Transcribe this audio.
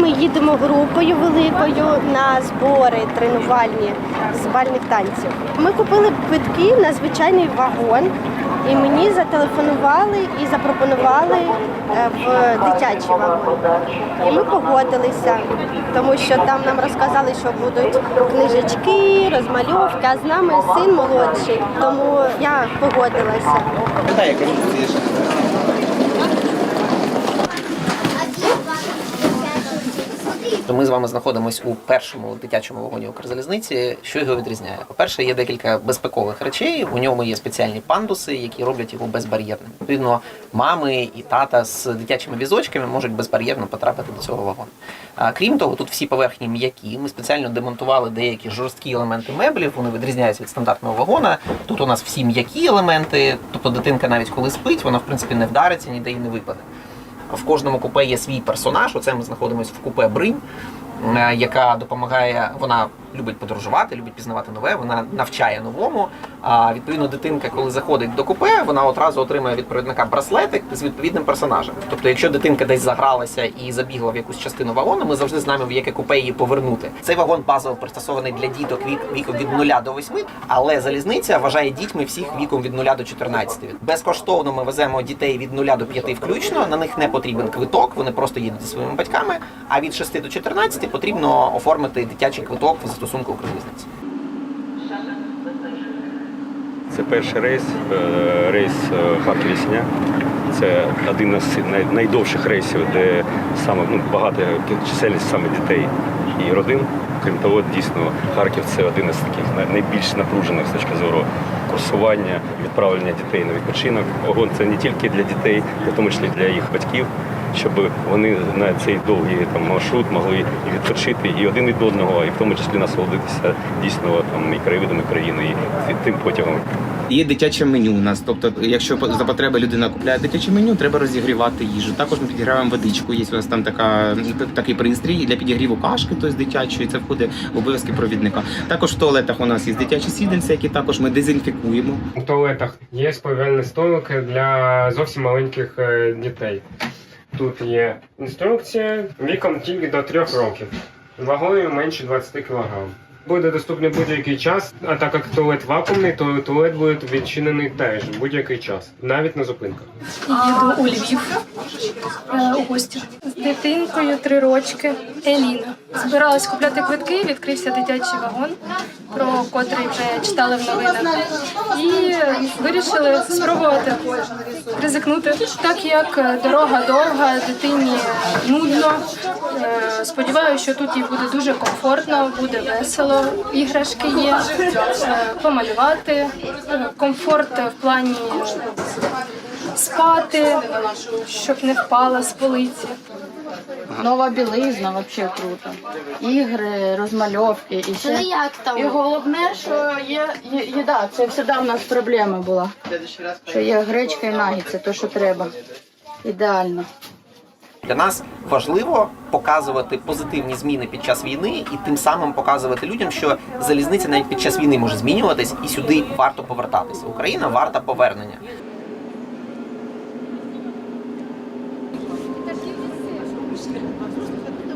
Ми їдемо групою великою на збори тренувальні з бальних танців. Ми купили квитки на звичайний вагон, і мені зателефонували і запропонували е, в дитячий вагон. І ми погодилися, тому що там нам розказали, що будуть книжечки, розмальовки, а з нами син молодший, тому я погодилася. То ми з вами знаходимося у першому дитячому вагоні Укрзалізниці. Що його відрізняє? По-перше, є декілька безпекових речей. У ньому є спеціальні пандуси, які роблять його безбар'єрним. Відповідно, мами і тата з дитячими візочками можуть безбар'єрно потрапити до цього вагону. А, крім того, тут всі поверхні м'які. Ми спеціально демонтували деякі жорсткі елементи меблів. Вони відрізняються від стандартного вагона. Тут у нас всі м'які елементи, тобто дитинка навіть коли спить, вона в принципі не вдариться, ніде і не випаде. В кожному купе є свій персонаж. Оце ми знаходимося в купе Бринь, е, яка допомагає. Вона любить подорожувати, любить пізнавати нове. Вона навчає новому. А відповідно, дитинка, коли заходить до купе, вона одразу отримує від провідника браслетик з відповідним персонажем. Тобто, якщо дитинка десь загралася і забігла в якусь частину вагону, ми завжди знаємо, в яке купе її повернути. Цей вагон базово пристосований для діток вік віком від 0 до 8, але залізниця вважає дітьми всіх віком від 0 до 14. Безкоштовно ми веземо дітей від 0 до 5 включно. На них не потрібен квиток, вони просто їдуть зі своїми батьками. А від 6 до 14 потрібно оформити дитячий квиток в застосунку Укрзалізниці. Це перший рейс, е, рейс е, Харків Лісня. Це один із найдовших рейсів, де саме ну, багато чисельність саме дітей і родин. Крім того, дійсно, Харків це один із таких найбільш напружених з точки зору курсування, відправлення дітей на відпочинок. Вагон це не тільки для дітей, в тому числі для їх батьків, щоб вони на цей довгий там маршрут могли і відпочити і один від одного, і в тому числі насолодитися дійсно там і краєвидами країни, і тим потягом. Є дитяче меню у нас. Тобто, якщо по- за потреби людина купляє дитяче меню, треба розігрівати їжу. Також ми підіграємо водичку. Є у нас там така такий пристрій для підігріву кашки, тобто дитячої. Це входить в обов'язки провідника. Також в туалетах у нас є дитячі сідальця, які також ми дезінфікуємо. У туалетах є спеціальні столики для зовсім маленьких е, дітей. Тут є інструкція віком тільки до 3 років, вагою менше 20 кг. Буде доступний будь-який час, а так як туалет вакуумний, то туалет буде відчинений теж будь-який час, навіть на зупинках. Їду у Львів е, у гості з дитинкою три рочки Еліна. Збиралась купляти квитки, відкрився дитячий вагон, котрий вже читали в новинах. І вирішили спробувати ризикнути. Так як дорога довга, дитині нудно. Е, Сподіваюся, що тут їй буде дуже комфортно, буде весело. Іграшки є, е, помалювати, е, комфорт в плані спати, щоб не впала з полиці. Нова білизна взагалі круто. Ігри, розмальовки і ще. як там? І головне, що є є- їда. Це завжди в нас проблема була. Що є гречка і нагідці, то що треба. Ідеально. Для нас важливо показувати позитивні зміни під час війни і тим самим показувати людям, що залізниця навіть під час війни може змінюватись, і сюди варто повертатися. Україна варта повернення. して。